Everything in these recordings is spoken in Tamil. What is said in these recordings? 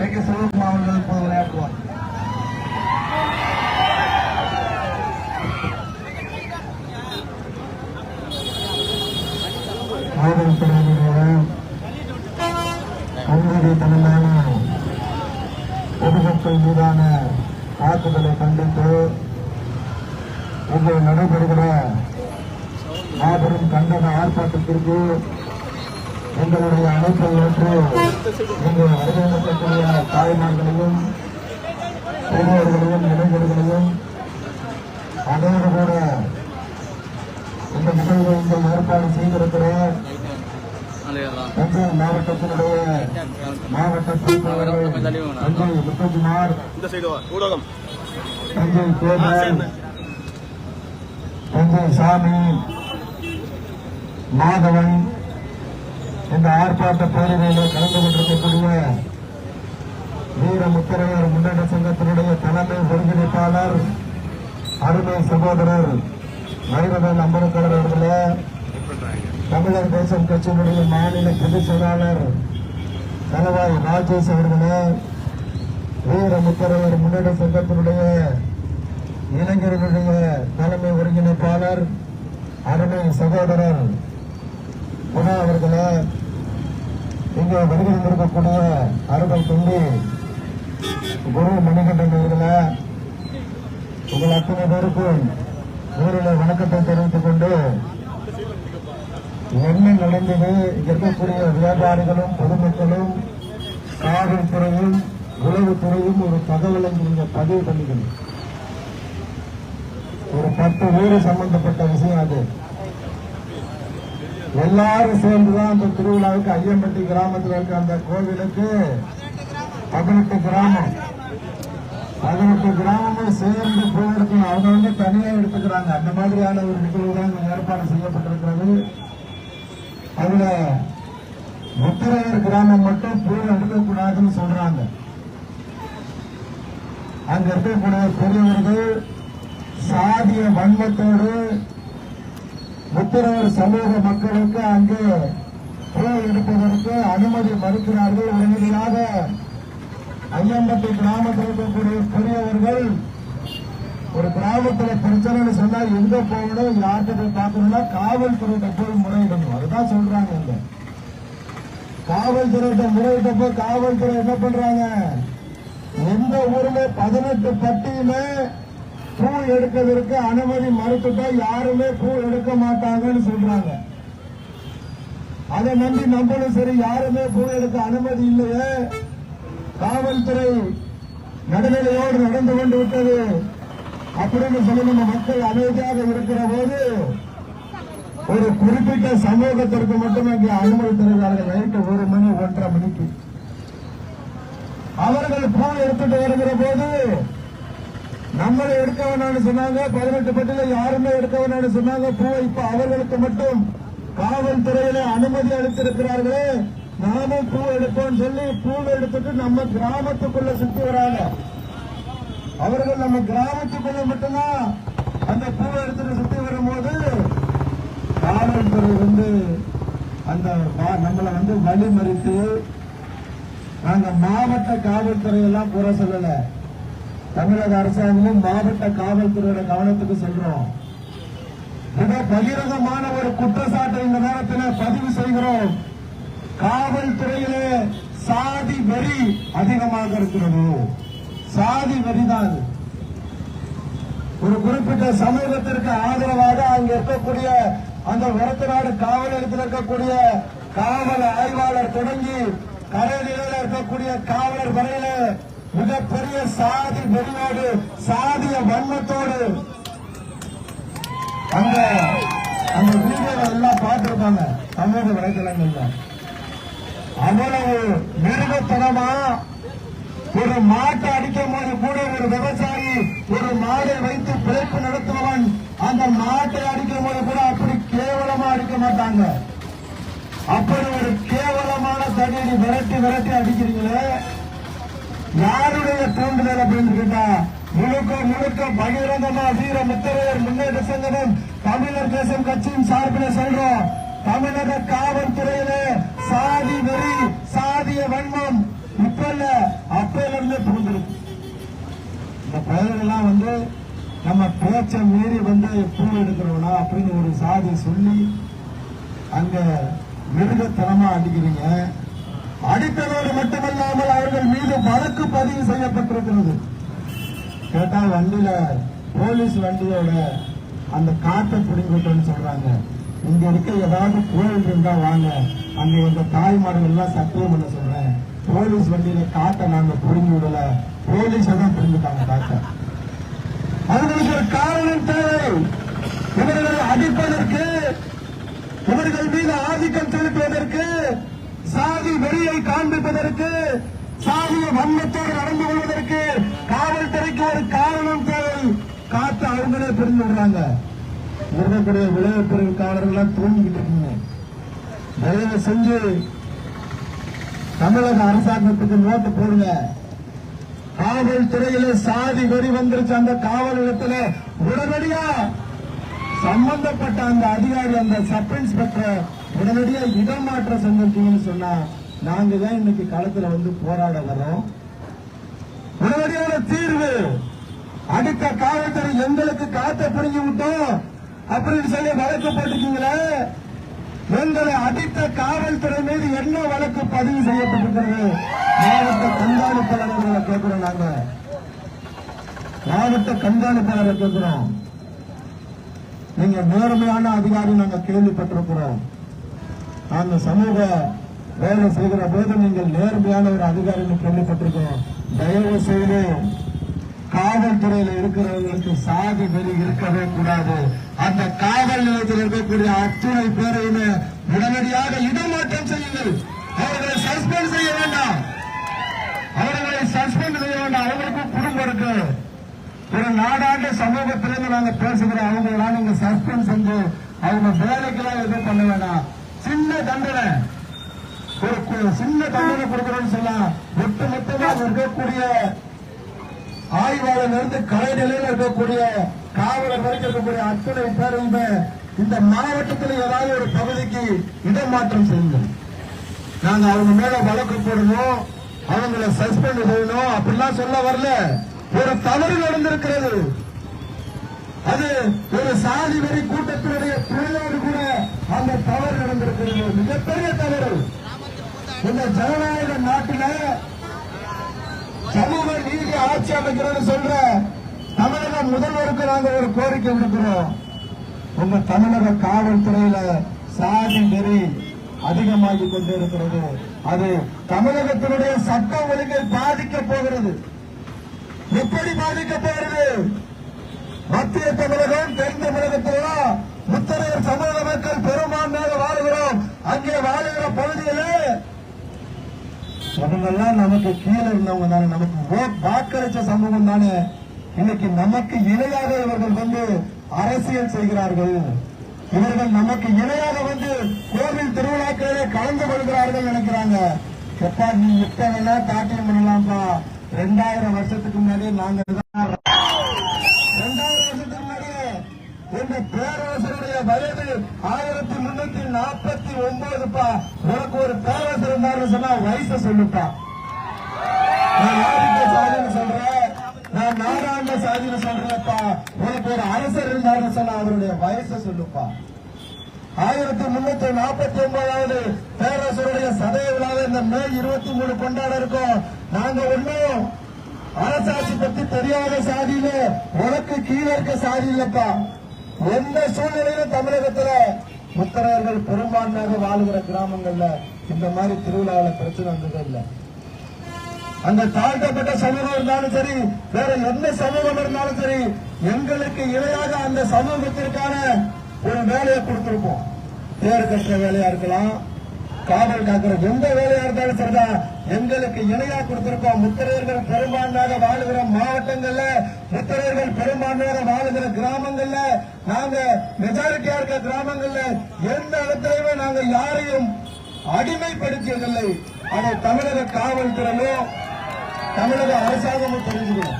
கே கே சிவகுமார் அவர்கள் இப்போது விளையாடுவார் காவல்துறையினுடைய கல்வி தலைமையான பொதுமக்கள் மீதான தாக்குதலை கண்டித்து இன்று நடைபெறுகிற மாபெரும் கண்டன ஆர்ப்பாட்டத்திற்கு உங்களுடைய அழைப்பை ஏற்று இங்கு வருகின்றக்கூடிய தாய்மார்களையும் பெரியவர்களையும் இளைஞர்களையும் அதோடு கூட இந்த நிகழ்வை இங்கே ஏற்பாடு செய்திருக்கிற தஞ்சை மாவட்டத்தினுடைய மாவட்ட தஞ்சை முத்துக்குமார் தஞ்சை தேர்தல் தஞ்சை சாமி மாதவன் இந்த ஆர்ப்பாட்ட பேரணியிலே கலந்து கொண்டிருக்கக்கூடிய வீர முத்திரையர் முன்னேற்ற சங்கத்தினுடைய தலைமை ஒருங்கிணைப்பாளர் அருமை சகோதரர் வைரவன் அம்பரக்கடர் அவர்களே தமிழர் தேசம் கட்சியினுடைய மாநில பொதுச் செயலாளர் தலவாய் ராஜேஷ் அவர்களே வீர முத்தரையர் முன்னேற்ற சங்கத்தினுடைய இளைஞர்களுடைய தலைமை ஒருங்கிணைப்பாளர் அருமை சகோதரர் குணா அவர்களே இங்கே வருகை தந்திருக்கக்கூடிய அருமை தொண்டி குரு மணிகண்டன் அவர்களை உங்கள் அத்தனை பேருக்கும் ஊரில் வணக்கத்தை தெரிவித்துக் கொண்டு என்ன நடந்தது? இங்க இருக்கக்கூடிய வியாபாரிகளும் பொதுமக்களும் காவல்துறையும் உளவுத்துறையும் ஒரு தகவலை நீங்க பதிவு பண்ணிக்கணும். ஒரு பத்து பேரு சம்பந்தப்பட்ட விஷயம் அது. எல்லாரும் சேர்ந்துதான் அந்த திருவிழாவுக்கு ஐயம்பட்டி கிராமத்தில் இருக்க அந்த கோவிலுக்கு பதினெட்டு கிராமம். பதினெட்டு கிராமமும் சேர்ந்து போயிருக்கணும். அவங்க வந்து தனியாக எடுத்துக்கிறாங்க. அந்த மாதிரியான ஒரு நிகழ்வு தான் ஏற்பாடு செய்யப்பட்டிருக்கிறது. அதுல முத்திரையர் கிராமம் மட்டும் பூ எடுக்கக்கூடாதுன்னு சொல்றாங்க. அங்க இருக்கக்கூடிய பெரியவர்கள் சாதிய வன்மத்தோடு முத்திரையர் சமூக மக்களுக்கு அங்கே பூ எடுப்பதற்கு அனுமதி மறுக்கிறார்கள். உடனடியாக ஐயம்பட்டி கிராமத்தில் இருக்கக்கூடிய பெரியவர்கள் ஒரு கிராமத்தில் பிரச்சனைன்னு சொன்னா எங்க போகணும்? யார்கிட்ட போய் பார்க்கணும்னா காவல்துறையிட்ட போய் முறையிடணும். அதுதான் சொல்றாங்க இங்க. காவல்துறையிட்ட முறையிட்ட போய் காவல்துறை என்ன பண்றாங்க? எந்த ஊர்ல பதினெட்டு பட்டியுமே பூ எடுக்கிறதுக்கு அனுமதி மறுத்துட்டா யாருமே பூ எடுக்க மாட்டாங்கன்னு சொல்றாங்க. அதை நம்பி நம்மளும் சரி யாருமே பூ எடுக்க அனுமதி இல்லையே. காவல்துறை நடுநிலையோடு நடந்து கொண்டு விட்டது. அப்படின்னு சொல்லி நம்ம மக்கள் அமைதியாக இருக்கிற போது ஒரு குறிப்பிட்ட சமூகத்திற்கு மட்டும் இங்கே அனுமதி தருகிறார்கள். நைட்டு ஒரு மணி ஒன்றரை மணிக்கு. அவர்கள் பூ எடுத்துட்டு வருகிற போது நம்மளை எடுக்க வேணாம்னு சொன்னாங்க பதினெட்டு பட்டியல யாருமே எடுக்க வேணாம்னு சொன்னாங்க. பூ இப்ப அவர்களுக்கு மட்டும் காவல்துறையில அனுமதி அளித்திருக்கிறார்களே. நாமும் பூ எடுப்போம் சொல்லி பூ எடுத்துட்டு நம்ம கிராமத்துக்குள்ள சுத்தி வராங்க. அவர்கள் நம்ம கிராமத்துக்குள்ள மட்டும்தான் அந்த பூவை எடுத்துட்டு சுத்தி வரும்போது காவல்துறை வந்து அந்த நம்மளை வந்து வழிமறித்து நாங்க மாவட்ட காவல்துறை எல்லாம் சொல்லலை. தமிழக அரசாங்கமும் மாவட்ட காவல்துறையோட கவனத்துக்கு சொல்றோம். மிக பகிரங்கமான ஒரு குற்றச்சாட்டை இந்த நேரத்தில் பதிவு செய்கிறோம். காவல்துறையிலே சாதி வெறி அதிகமாக இருக்கிறது. சாதி வெறிதான். ஒரு குறிப்பிட்ட சமூகத்திற்கு ஆதரவாக அங்க இருக்கக்கூடிய அந்த உரத்தநாடு காவல் நிலையத்தில் இருக்கக்கூடிய காவல் ஆய்வாளர் தொடங்கி கரையில இருக்கக்கூடிய காவலர் வரையில மிகப்பெரிய சாதி வெறியோடு சாதிய வன்மத்தோடு அந்த அந்த வீடியோ எல்லாம் பார்த்திருப்பாங்க சமூக வலைதளங்கள்ல அவ்வளவு மிருகத்தனமா ஒரு மாட்டை அடிக்கும் போது கூட ஒரு விவசாயி ஒரு மாடை வைத்து பிழைப்பு நடத்துபவன் அந்த மாட்டை அடிக்கும் போது கூட அப்படி கேவலமா அடிக்க மாட்டாங்க. அப்படி ஒரு கேவலமான தடியை விரட்டி விரட்டி அடிக்கிறீங்களே. யாருடைய தூண்டுதல் அப்படின்னு கேட்டா முழுக்க முழுக்க பகிரங்கமா வீர முத்தரையர் முன்னேற்ற சங்கமும் தமிழர் தேசம் கட்சியின் சார்பில் சொல்றோம். தமிழக காவல்துறையிலே சாதி வெறி சாதிய வன்மம் இப்ப இல்ல புகுந்திருக்கு. இந்த பயிர்கள்லாம் வந்து நம்ம பேச்ச மீறி வந்து பூ எடுக்கிறோம்னா அப்படின்னு ஒரு சாதி சொல்லி அங்க மிருகத்தனமா அடிக்கிறீங்க. அடித்ததோடு மட்டுமல்லாமல் அவர்கள் மீது வழக்கு பதிவு செய்யப்பட்டிருக்கிறது. கேட்டா வண்டியில போலீஸ் வண்டியோட அந்த காட்டை பிடிங்கிட்டோம்னு சொல்றாங்க. இங்க இருக்க ஏதாவது கோயில் இருந்தா வாங்க. அங்க எங்க தாய்மார்கள் எல்லாம் சத்தியம் பண்ண சொல்றேன். போலீஸ் வண்டியில காட்டை நாங்க புரிஞ்சு விடல. போலீஸ் தான் புரிஞ்சுட்டாங்க காட்டை அவர்களுக்கு ஒரு காரணம் தேவை. இவர்களை அடிப்பதற்கு இவர்கள் மீது ஆதிக்கம் செலுத்துவதற்கு சாதி வெறியை காண்பிப்பதற்கு சாதிய வன்மத்தோடு நடந்து கொள்வதற்கு காவல்துறைக்கு ஒரு காரணம் தேவை. காத்து அவங்களே பிரிந்து விடுறாங்க இருக்கக்கூடிய விளைவு பிரிவுக்காரர்கள் தூங்கிட்டு இருக்கீங்க. தயவு செஞ்சு தமிழக அரசாங்கத்துக்கு நோட்டு போடுங்க. காவல்துறையில சாதி வெறி வந்துருச்சு அந்த காவல் நிலையத்தில் உடனடியா சம்பந்தப்பட்ட அந்த அதிகாரி அந்த சப் இன்ஸ்பெக்டர் உடனடியா இடமாற்ற சங்கத்தின்னு சொன்னா நாங்க தான் இன்னைக்கு களத்துல வந்து போராட வரோம் உடனடியான தீர்வு. அடுத்த காவல்துறை எங்களுக்கு காத்த பிடிங்கி விட்டோம். அப்படின்னு சொல்லி வழக்கு போட்டுக்கீங்களே? எங்களை அடித்த காவல்துறை மீது என்ன வழக்கு பதிவு செய்யப்பட்டிருக்கிறது? மாவட்ட கண்காணிப்பாளர்களை கேட்கிறோம் நாங்க. மாவட்ட கண்காணிப்பாளரை கேட்கிறோம். நீங்க நேர்மையான அதிகாரி நாங்க கேள்விப்பட்டிருக்கிறோம். அந்த சமூக வேலை செய்கிற போது நீங்கள் நேர்மையான ஒரு அதிகாரின்னு கேள்விப்பட்டிருக்கோம் தயவு செய்து காவல்துறையில இருக்கிறவங்களுக்கு சாதி வெறி இருக்கவே கூடாது. அந்த காவல் நிலையத்தில் இருக்கக்கூடிய அத்துணை பேரையுமே உடனடியாக இடமாற்றம் செய்யுங்கள். அவர்களை சஸ்பெண்ட் செய்ய வேண்டாம். அவர்களை சஸ்பெண்ட் செய்ய வேண்டாம். அவங்களுக்கும் குடும்பம் இருக்கு. ஒரு நாடாண்டு சமூகத்திலிருந்து நாங்க பேசுகிற அவங்களெல்லாம் நீங்க சஸ்பெண்ட் செஞ்சு அவங்க வேலைக்கெல்லாம் எதுவும் பண்ண வேண்டாம். தண்டனை. ஒரு சின்ன தண்டனை கொடுக்கணும்னு சொன்னா ஒட்டுமொத்தமாக இருக்கக்கூடிய ஆய்வாளர் இருந்து கலை நிலையில் இருக்கக்கூடிய காவலர் வரைக்கும் இருக்கக்கூடிய அத்தனை பேருமே இந்த மாவட்டத்தில் ஏதாவது ஒரு பகுதிக்கு இடமாற்றம் செய்யுங்கள். நாங்க அவங்க மேல வழக்கு போடணும் அவங்கள சஸ்பெண்ட் செய்யணும் அப்படிலாம் சொல்ல வரல. ஒரு தவறு நடந்திருக்கிறது. அது ஒரு சாதி வரி கூட்டத்தினுடைய துணையோடு கூட அந்த தவறு நடந்திருக்கிறது மிகப்பெரிய தவறு இந்த ஜனநாயக நாட்டில சமூக நீதி ஆட்சி அமைக்கிறது சொல்ற தமிழக முதல்வருக்கு நாங்க ஒரு கோரிக்கை விடுக்கிறோம். உங்க தமிழக காவல்துறையில சாதி நெறி அதிகமாகி கொண்டு இருக்கிறது அது தமிழகத்தினுடைய சட்ட ஒழுங்கை பாதிக்க போகிறது. எப்படி பாதிக்க போகிறது மத்திய தமிழகம் தென் தமிழகத்திலாம் முத்தரையர் சமூக மக்கள் பெரும்பான்மையாக வாழுகிறோம் அங்கே வாழுகிற பகுதியிலே இவங்கெல்லாம் நமக்கு கீழே இருந்தவங்க தானே நமக்கு ஓ- வாக்களிச்ச சமூகம் தானே. இன்னைக்கு நமக்கு இணையாக இவர்கள் வந்து அரசியல் செய்கிறார்கள். இவர்கள் நமக்கு இணையாக வந்து கோவில் திருவிழாக்களிலே கலந்து கொள்கிறார்கள் நினைக்கிறாங்க. எப்பா நீ இப்ப வேணா தாட்டியம் பண்ணலாம்ப்பா. ரெண்டாயிரம் வருஷத்துக்கு முன்னாடி நாங்க ரெண்டாயிரம் வருஷத்துக்கு முன்னாடியே இந்த பேரரசருடைய வயது ஆயிரத்தி முன்னூத்தி நாற்பத்தி ஒன்பதுப்பா. உனக்கு ஒரு பேரரசர் இருந்தாரு சொன்னா வயசை சொல்லுப்பா. நான் ஆதிக்க சாதின்னு சொல்றேன். நான் நாடாண்ட சாதின்னு சொல்றேன்ப்பா. உனக்கு ஒரு அரசர் இருந்தாருன்னு சொன்னா அவருடைய வயசை சொல்லுப்பா. ஆயிரத்தி முன்னூத்தி நாற்பத்தி ஒன்பதாவது பேரரசருடைய சதய விழாவை இந்த மே இருபத்தி மூணு கொண்டாட இருக்கோம். நாங்க ஒண்ணும் அரசாட்சி பத்தி தெரியாத சாதியில உனக்கு கீழே இருக்க சாதி இல்லப்பா. எந்த சூழ்நிலையிலும் தமிழகத்துல முத்தரையர்கள் பெரும்பான்மையாக வாழ்கிற கிராமங்கள்ல இந்த மாதிரி திருவிழாவில் பிரச்சனை வந்தது இல்லை. அந்த தாழ்த்தப்பட்ட சமூகம் இருந்தாலும் சரி வேற எந்த சமூகம் இருந்தாலும் சரி எங்களுக்கு இணையாக அந்த சமூகத்திற்கான ஒரு வேலையை கொடுத்திருப்போம். தேர் கட்டுற வேலையா இருக்கலாம் காவல் காக்கிற எந்த வேலையா இருந்தாலும் சரிதான் எங்களுக்கு இணையா கொடுத்திருக்கோம் முத்திரையர்கள் பெரும்பான்மையாக வாழுகிற மாவட்டங்கள்ல முத்திரையர்கள் பெரும்பான்மையாக வாழுகிற கிராமங்கள்ல நாங்க மெஜாரிட்டியா இருக்கிற கிராமங்கள்ல எந்த இடத்துலயுமே நாங்க யாரையும் அடிமைப்படுத்தியதில்லை. அதை தமிழக காவல்துறையோ தமிழக அரசாங்கமும் தெரிஞ்சுக்கணும்.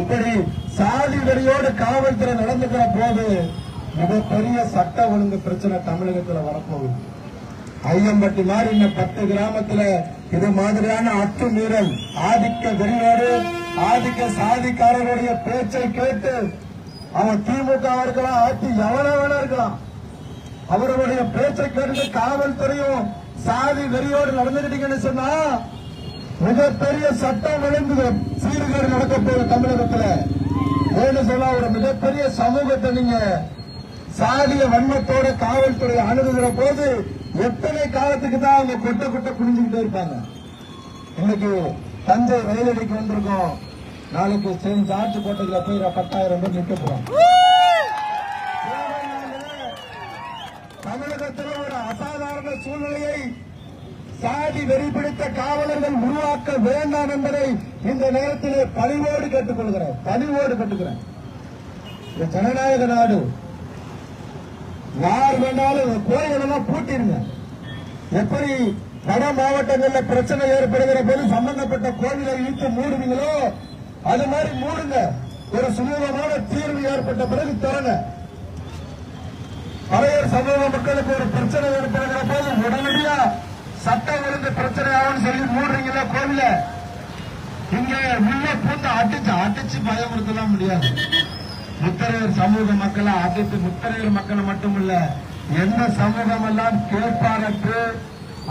இப்படி சாதி வெறியோடு காவல்துறை நடந்துக்கிற போது மிகப்பெரிய சட்ட ஒழுங்கு பிரச்சனை தமிழகத்துல வரப்போகுது. ஐயம்பட்டி மாதிரி இன்னும் பத்து கிராமத்துல இது மாதிரியான அத்துமீறல் ஆதிக்க வெறியோடு ஆதிக்க சாதிக்காரர்களுடைய பேச்சை கேட்டு அவன் திமுக இருக்கலாம் ஆட்சி எவ்வளவு வேணா இருக்கலாம். அவர்களுடைய பேச்சை கேட்டு காவல்துறையும் சாதி வெறியோடு நடந்துகிட்டீங்கன்னு சொன்னா மிகப்பெரிய சட்டம் ஒழுங்கு சீர்கேடு நடக்க போகுது தமிழகத்துல. ஏன்னு சொன்னா ஒரு மிகப்பெரிய சமூகத்தை நீங்க சாதிய வன்மத்தோட காவல்துறை அணுகுகிற போது எத்தனை காலத்துக்கு தான் அவங்க கொட்ட கொட்ட குடிஞ்சுக்கிட்டே இருப்பாங்க? இன்னைக்கு தஞ்சை ரயிலடிக்கு வந்திருக்கோம். நாளைக்கு செயின்ட் ஜார்ஜ் கோட்டையில போய் பத்தாயிரம் பேர் நிக்க போறோம். தமிழகத்தில் ஒரு அசாதாரண சூழ்நிலையை சாதி வெறி பிடித்த காவலர்கள் உருவாக்க வேண்டாம் என்பதை இந்த நேரத்திலே பணிவோடு கேட்டுக்கொள்கிறேன். பணிவோடு கேட்டுக்கிறேன். இந்த ஜனநாயக நாடு யார் வேணாலும் கோயிலெல்லாம் பூட்டிருங்க எப்படி வட மாவட்டங்கள்ல பிரச்சனை ஏற்படுகிற போது சம்பந்தப்பட்ட கோவிலை இழுத்து மூடுவீங்களோ அது மாதிரி மூடுங்க. ஒரு சுமூகமான தீர்வு ஏற்பட்ட பிறகு திறங்க. பழைய சமூக மக்களுக்கு ஒரு பிரச்சனை ஏற்படுகிற போது உடனடியா சட்ட ஒழுங்கு பிரச்சனை ஆகும்னு சொல்லி மூடுறீங்களா கோவில? இங்க உள்ள பூந்து அடிச்சு அடிச்சு பயமுறுத்தலாம் முடியாது. முத்தரையர் சமூக மக்களை அடித்து முத்தரையர் மக்களை மட்டுமல்ல எந்த சமூகம் எல்லாம் கேட்பாரற்று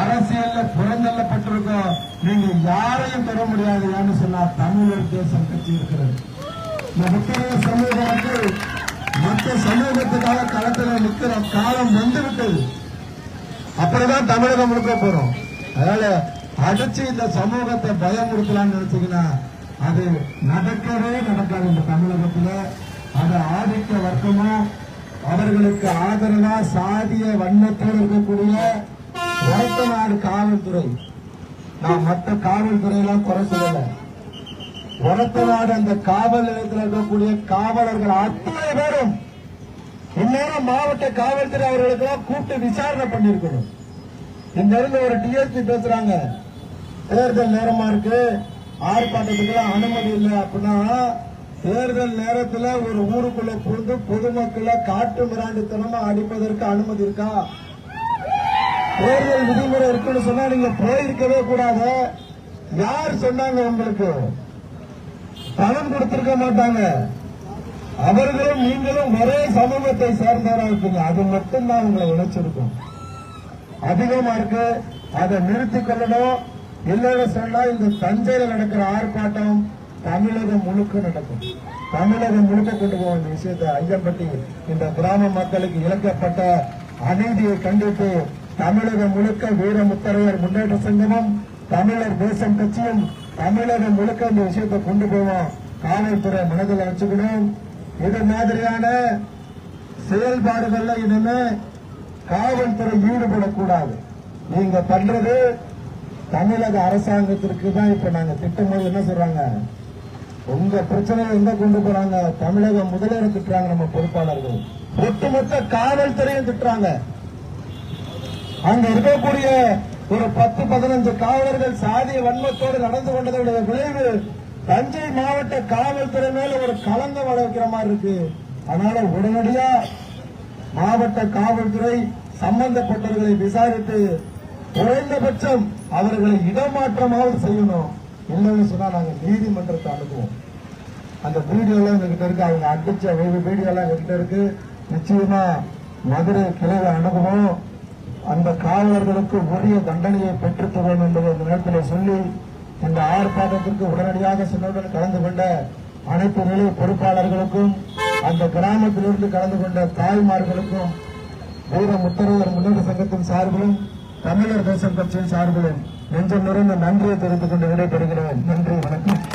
அரசியல்ல புறந்தள்ளப்பட்டிருக்கோ நீங்க யாரையும் பெற முடியாது ஏன்னு சொன்னா தமிழர் தேசம் கட்சி இருக்கிறது. இந்த முத்தரையர் சமூகம் வந்து மற்ற சமூகத்துக்காக களத்தில் நிற்கிற காலம் வந்துவிட்டது. அப்படிதான் தமிழகம் முழுக்க போறோம். அதனால அடிச்சு இந்த சமூகத்தை பயமுறுத்தலாம்னு நினைச்சீங்கன்னா அது நடக்கவே நடக்காது இந்த தமிழகத்துல. அது ஆதிக்க வர்க்கமும் அவர்களுக்கு ஆதரவா சாதிய வன்மத்தோடு இருக்கக்கூடிய ஒரத்த நாடு காவல்துறை. நான் மற்ற காவல்துறையெல்லாம் குறை சொல்லல. ஒரத்த நாடு அந்த காவல் நிலையத்தில் இருக்கக்கூடிய காவலர்கள் அத்தனை பேரும் இந்நேரம் மாவட்ட காவல்துறை அவர்களுக்கெல்லாம் கூப்பிட்டு விசாரணை பண்ணிருக்கணும் இந்த இருந்து ஒரு டிஎஸ்பி பேசுறாங்க. தேர்தல் நேரமா இருக்கு. ஆர்ப்பாட்டத்துக்கெல்லாம் அனுமதி இல்லை அப்படின்னா தேர்தல் நேரத்துல ஒரு ஊருக்குள்ள புகுந்து பொதுமக்களை காட்டு மிராண்டித்தனமா அடிப்பதற்கு அனுமதி இருக்கா? தேர்தல் விதிமுறை இருக்குன்னு சொன்னா நீங்க போயிருக்கவே கூடாது. யார் சொன்னாங்க உங்களுக்கு? பணம் கொடுத்திருக்க மாட்டாங்க. அவர்களும் நீங்களும் ஒரே சமூகத்தை சேர்ந்தவராக இருப்பீங்க அது மட்டும்தான் உங்களை இணைச்சிருக்கும். அதிகமா இருக்கு அதை நிறுத்திக் கொள்ளணும். இல்லைன்னு சொன்னா இந்த தஞ்சையில் நடக்கிற ஆர்ப்பாட்டம் தமிழகம் முழுக்க நடக்கும். தமிழகம் முழுக்க கொண்டு போகும் இந்த விஷயத்தை ஐயம்பட்டி இந்த கிராம மக்களுக்கு இழக்கப்பட்ட அநீதியை கண்டித்து தமிழகம் முழுக்க வீரமுத்தரையர் முன்னேற்ற சங்கமும் தமிழர் தேசம் கட்சியும் தமிழகம் முழுக்க இந்த விஷயத்தை கொண்டு போவோம் காவல்துறை மனதில் வச்சுக்கணும் இது மாதிரியான செயல்பாடுகள்ல இனிமே காவல்துறை ஈடுபடக்கூடாது. நீங்க பண்றது தமிழக அரசாங்கத்திற்கு தான் இப்ப நாங்க திட்டம் என்ன சொல்றாங்க? உங்க பிரச்சனையை எங்க கொண்டு போறாங்க? தமிழக முதல்வரை திட்டுறாங்க நம்ம பொறுப்பாளர்கள். ஒட்டுமொத்த காவல்துறையும் திட்டுறாங்க. அங்க இருக்கக்கூடிய ஒரு பத்து பதினஞ்சு காவலர்கள் சாதிய வன்மத்தோடு நடந்து கொண்டதோட விளைவு தஞ்சை மாவட்ட காவல்துறை மேல ஒரு களங்கம் வளர்க்கிற மாதிரி இருக்கு. அதனால உடனடியா மாவட்ட காவல்துறை சம்பந்தப்பட்டவர்களை விசாரித்து குறைந்தபட்சம் அவர்களை இடமாற்றமாவது செய்யணும். இல்லைன்னு சொன்னா நாங்க நீதிமன்றத்தை அனுப்புவோம் அந்த வீடியோ எல்லாம் எங்ககிட்ட இருக்கு. அவங்க அடிச்ச வீடியோ எல்லாம் எங்ககிட்ட இருக்கு. நிச்சயமா மதுரை கிளையை அணுகுவோம். அந்த காவலர்களுக்கு உரிய தண்டனையை பெற்றுத் தர என்பதை இந்த நேரத்தில் சொல்லி இந்த ஆர்ப்பாட்டத்திற்கு உடனடியாக சென்றவுடன் கலந்து கொண்ட அனைத்து நிலை பொறுப்பாளர்களுக்கும் அந்த கிராமத்திலிருந்து கலந்து கொண்ட தாய்மார்களுக்கும் வீர முத்தரையர் முன்னேற்ற சங்கத்தின் சார்பிலும் தமிழர் தேசம் கட்சியின் சார்பிலும் நெஞ்சம் நிறைந்த நன்றியை தெரிவித்துக் கொண்டு விடைபெறுகிறேன். நன்றி வணக்கம்.